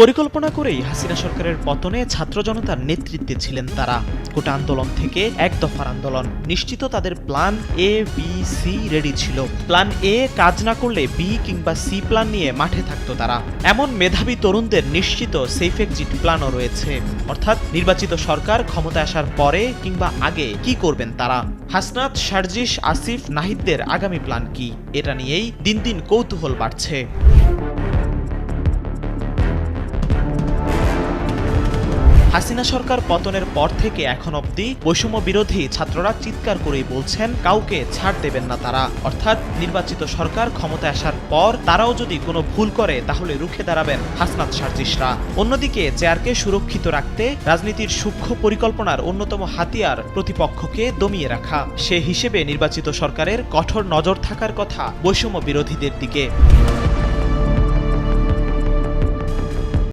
পরিকল্পনা করেই হাসিনা সরকারের পতনে ছাত্র জনতার নেতৃত্বে ছিলেন তারা। কোটা আন্দোলন থেকে এক দফার আন্দোলন। নিশ্চিত তাদের plan A B C ready ছিল। প্ল্যান এ কাজ না করলে বি কিংবা সি প্ল্যান নিয়ে মাঠে থাকতো তারা। এমন মেধাবী তরুণদের নিশ্চিত সেফ এক্সিট প্ল্যানও রয়েছে। অর্থাৎ নির্বাচিত সরকার ক্ষমতায় আসার পরে কিংবা আগে কি করবেন তারা? হাসনাত, সার্জিস, আসিফ, নাহিদদের আগামী প্ল্যান কি? এটা নিয়েই দিন দিন কৌতূহল বাড়ছে। হাসিনা সরকার পতনের পর থেকে এখন অবধি বৈষম্য বিরোধী ছাত্ররা চিৎকার করেই বলছেন, কাউকে ছাড় দেবেন না তারা। অর্থাৎ নির্বাচিত সরকার ক্ষমতায় আসার পর তারাও যদি কোনো ভুল করে, তাহলে রুখে দাঁড়াবেন হাসনাত সার্জিসরা। অন্যদিকে চেয়ারকে সুরক্ষিত রাখতে রাজনীতির সূক্ষ্ম পরিকল্পনার অন্যতম হাতিয়ার প্রতিপক্ষকে দমিয়ে রাখা। সে হিসেবে নির্বাচিত সরকারের কঠোর নজর থাকার কথা বৈষম্য বিরোধীদের দিকে।